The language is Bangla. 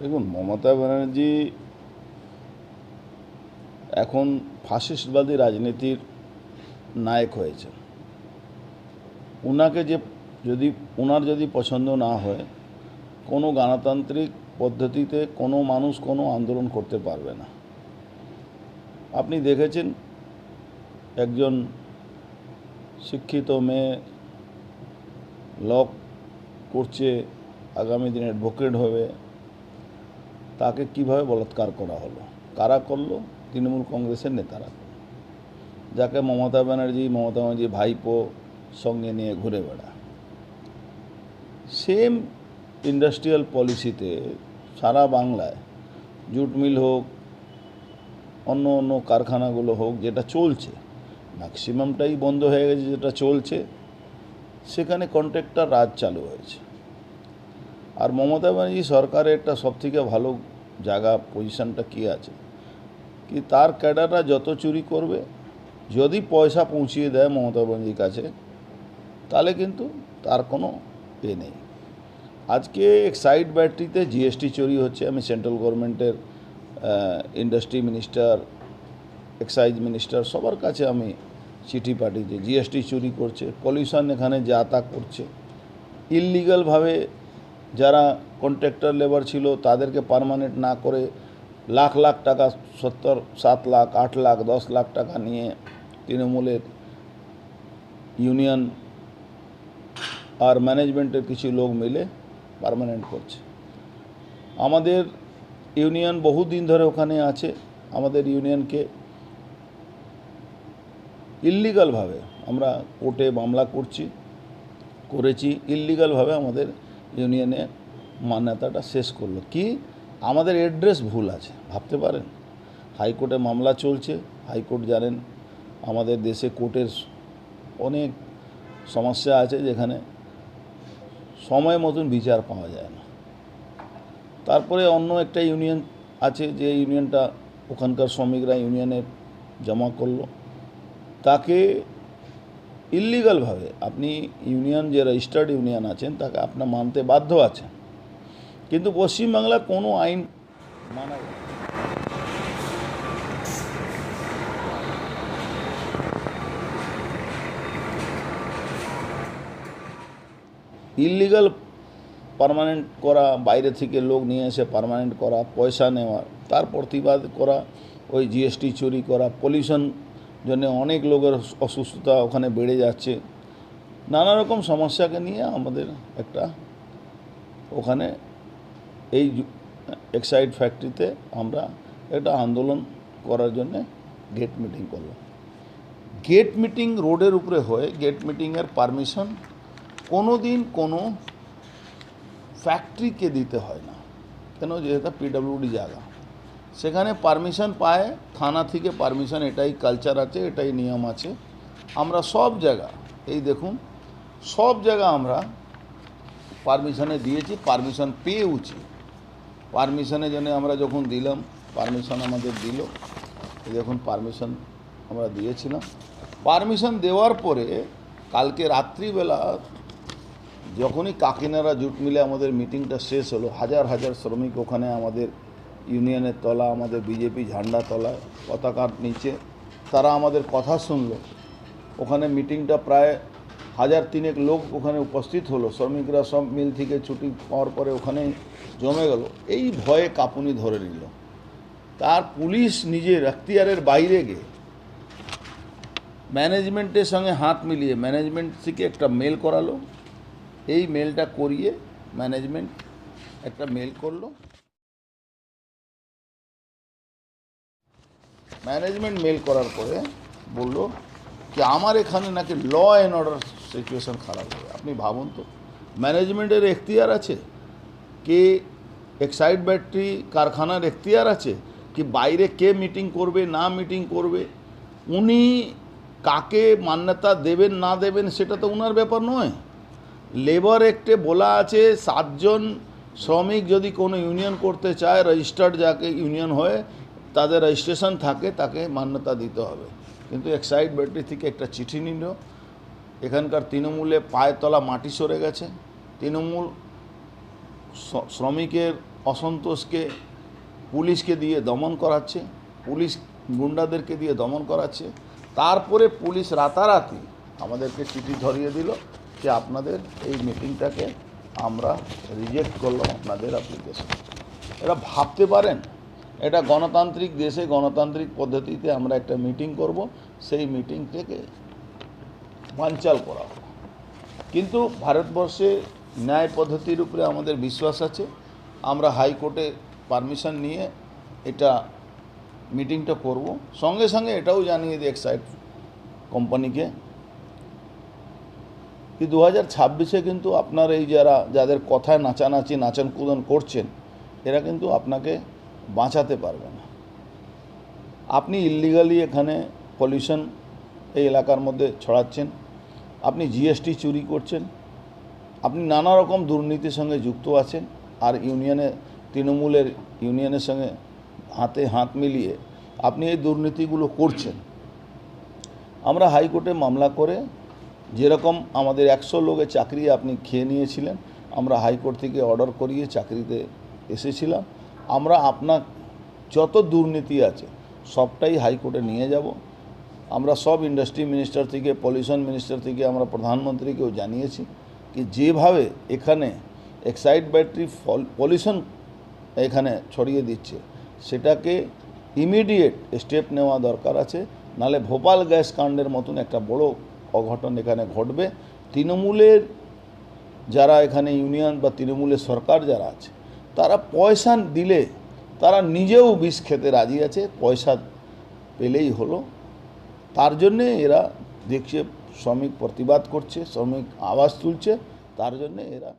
দেখুন, মমতা ব্যানার্জি এখন ফাসিস্টবাদী রাজনীতির নায়ক হয়েছে ওনাকে যে, যদি ওনার যদি পছন্দ না হয়, কোনো গণতান্ত্রিক পদ্ধতিতে কোনো মানুষ কোনো আন্দোলন করতে পারবে না। আপনি দেখেছেন একজন শিক্ষিত মেয়ে ল করছে আগামী দিনে অ্যাডভোকেট হবে। তাকে কীভাবে বলাৎকার করা হলো? কারা করল? তৃণমূল কংগ্রেসের নেতারা। যাকে মমতা ব্যানার্জি মমতা ব্যানার্জি ভাইপো সঙ্গে নিয়ে ঘুরে বেড়া সেম ইন্ডাস্ট্রিয়াল পলিসিতে সারা বাংলায় জুট মিল হোক, অন্য অন্য কারখানাগুলো হোক, যেটা চলছে ম্যাক্সিমামটাই বন্ধ হয়ে গেছে যেটা চলছে, সেখানে কন্ট্রাক্টর রাজ চালু হয়েছে। আর মমতা ব্যানার্জি সরকারের একটা সবথেকে ভালো জায়গা পজিশনটা কী আছে? কি তার ক্যাডাররা যত চুরি করবে, যদি পয়সা পৌঁছিয়ে দেয় মমতা ব্যানার্জির কাছে, তাহলে কিন্তু তার কোনো এ নেই। আজকে এক্সাইড ব্যাটারিতে জিএসটি চুরি হচ্ছে। আমি সেন্ট্রাল গভর্নমেন্টের ইন্ডাস্ট্রি মিনিস্টার এক্সাইজ মিনিস্টার সবার কাছে আমি চিঠি পাঠিয়েছি। জিএসটি চুরি করছে পলিউশন এখানে যা তা করছে। ইললিগালভাবে যারা কন্ট্রাক্টর লেবার ছিল, তাদেরকে পার্মানেন্ট না করে লাখ লাখ টাকা, সত্তর, সাত লাখ, আট লাখ, দশ লাখ টাকা নিয়ে তৃণমূলের ইউনিয়ন আর ম্যানেজমেন্টের কিছু লোক মিলে পার্মানেন্ট করছে। আমাদের ইউনিয়ন বহু দিন ধরে ওখানে আছে। আমাদের ইউনিয়নকে ইল্লিগালভাবে আমরা কোর্টে মামলা করছি, করেছি। ইল্লিগালভাবে আমাদের ইউনিয়নে মান্যতাটা শেষ করল। কি? আমাদের অ্যাড্রেস ভুল আছে, ভাবতে পারেন? হাইকোর্টে মামলা চলছে হাইকোর্ট জানেন, আমাদের দেশে কোর্টের অনেক সমস্যা আছে যেখানে সময় মতন বিচার পাওয়া যায় না। তারপরে অন্য একটা ইউনিয়ন আছে, যে ইউনিয়নটা ওখানকার শ্রমিকরা ইউনিয়নে জমা করল। তাকে ইল্লিগালভাবে আপনি ইউনিয়ন যে রেজিস্টার্ড ইউনিয়ন আছেন, তাকে আপনার মানতে বাধ্য আছেন কিন্তু পশ্চিমবাংলা কোনো আইন মানা। ইললিগাল পার্মানেন্ট করা, বাইরে থেকে লোক নিয়ে এসে পার্মানেন্ট করা, পয়সা নেওয়া, তার প্রতিবাদ করা, ওই জিএসটি চুরি করা পলিউশন জন্য অনেক লোকের অসুস্থতা ওখানে বেড়ে যাচ্ছে। নানা রকম সমস্যাকে নিয়ে আমাদের একটা ওখানে এই এক্সাইড ফ্যাক্টরিতে আমরা একটা আন্দোলন করার জন্য গেট মিটিং করলাম। গেট মিটিং রোডের উপরে হয়ে গেট মিটিংয়ের পারমিশন কোনো দিন কোনো ফ্যাক্টরিকে দিতে হয় না। কেন? যেহেতু পিডব্লিউডি জায়গা। সেখানে পারমিশন পায়, থানা থেকে পারমিশন এটাই কালচার আছে, এটাই নিয়ম আছে। আমরা সব জায়গা, এই দেখুন, সব জায়গা আমরা পারমিশনে দিয়েছি পারমিশন পেয়েওছি। পারমিশনের জন্য আমরা যখন দিলাম পারমিশন আমাদের দিল। দেখুন পারমিশন আমরা দিয়েছিলাম। পারমিশন দেওয়ার পরে কালকে রাত্রিবেলা যখনই কাকিনারা জুট মিলে আমাদের মিটিংটা শেষ হলো, হাজার হাজার শ্রমিক ওখানে আমাদের ইউনিয়নের তলা, আমাদের বিজেপি ঝান্ডা তলায় পতাকার নিচে, তারা আমাদের কথা শুনলো। ওখানে মিটিংটা প্রায় হাজার তিনেক লোক ওখানে উপস্থিত হলো। শ্রমিকরা সব মিল থেকে ছুটি পাওয়ার পরে ওখানে জমে গেল। এই ভয়ে কাঁপুনি ধরে নিল। তার পুলিশ নিজের এখতিয়ারের বাইরে গিয়ে ম্যানেজমেন্টের সঙ্গে হাত মিলিয়ে ম্যানেজমেন্ট থেকে একটা মেল করালো। এই মেলটা করিয়ে ম্যানেজমেন্ট একটা মেল করল। ম্যানেজমেন্ট মেল করার পরে বলল কি, আমার এখানে নাকি ল অ্যান্ড অর্ডার সিচুয়েশন খারাপ হবে। আপনি ভাবুন তো, ম্যানেজমেন্টের এখতিয়ার আছে কে, এক্সাইড ব্যাটারি কারখানার এখতিয়ার আছে কি, বাইরে কে মিটিং করবে, না মিটিং করবে? উনি কাকে মান্যতা দেবেন, না দেবেন সেটা তো ওনার ব্যাপার নয়। লেবার অ্যাক্টে বলা আছে, সাতজন শ্রমিক যদি কোনো ইউনিয়ন করতে চায় রেজিস্টার্ড যাকে ইউনিয়ন হয় তাদের রেজিস্ট্রেশন থাকে, তাকে মান্যতা দিতে হবে। কিন্তু এক্সাইড ব্যাটারি থেকে একটা চিঠি নিল। এখানকার তৃণমূলে পায়ের তলা মাটি সরে গেছে। তৃণমূল শ্রমিকের অসন্তোষকে পুলিশকে দিয়ে দমন করাচ্ছে, পুলিশ গুন্ডাদেরকে দিয়ে দমন করাচ্ছে। তারপরে পুলিশ রাতারাতি আমাদেরকে চিঠি ধরিয়ে দিল যে আপনাদের এই মিটিংটাকে আমরা রিজেক্ট করলাম আপনাদের অ্যাপ্লিকেশন এরা ভাবতে পারেন এটা গণতান্ত্রিক দেশে গণতান্ত্রিক পদ্ধতিতে আমরা একটা মিটিং করব। সেই মিটিংটাকে বানচাল করা হবে কিন্তু ভারতবর্ষে ন্যায় পদ্ধতির উপরে আমাদের বিশ্বাস আছে। আমরা হাইকোর্টে পারমিশন নিয়ে এটা মিটিংটা করব। সঙ্গে সঙ্গে এটাও জানিয়ে দিই এক্সাইড কোম্পানিকে কি দু হাজার ছাব্বিশে কিন্তু আপনার এই যারা, যাদের কথায় নাচানাচি নাচন কুদন করছেন, এরা কিন্তু আপনাকে বাঁচাতে পারবে না। আপনি ইলিগালি এখানে পলিউশন এই এলাকার মধ্যে ছড়াচ্ছেন, আপনি জিএসটি চুরি করছেন, আপনি নানা রকম দুর্নীতির সঙ্গে যুক্ত আছেন, আর ইউনিয়নে, তৃণমূলের ইউনিয়নের সঙ্গে হাতে হাত মিলিয়ে আপনি এই দুর্নীতিগুলো করছেন। আমরা হাইকোর্টে মামলা করে যেরকম আমাদের একশো লোকের চাকরি আপনি খেয়ে নিয়েছিলেন, আমরা হাইকোর্ট থেকে অর্ডার করিয়ে চাকরিতে এসেছিলাম। আমরা আপনার যত দুর্নীতি আছে সবটাই হাইকোর্টে নিয়ে যাব। আমরা সব ইন্ডাস্ট্রি মিনিস্টার থেকে, পলিউশন মিনিস্টার থেকে আমরা প্রধানমন্ত্রীকেও জানিয়েছি কি যেভাবে এখানে এক্সাইড ব্যাটারি পলিউশন এখানে ছড়িয়ে দিচ্ছে, সেটাকে ইমিডিয়েট স্টেপ নেওয়া দরকার আছে। নালে ভোপাল গ্যাস কাণ্ডের মতন একটা বড় অঘটন এখানে ঘটবে। তৃণমূলের যারা এখানে ইউনিয়ন বা তৃণমূলের সরকার যারা আছে তারা পয়সা দিলে তারা নিজেও বিষ খেতে রাজি আছে, পয়সা পেলেই হলো। তার জন্যে এরা দেখছে, শ্রমিক প্রতিবাদ করছে, শ্রমিক আওয়াজ তুলছে, তার জন্যে এরা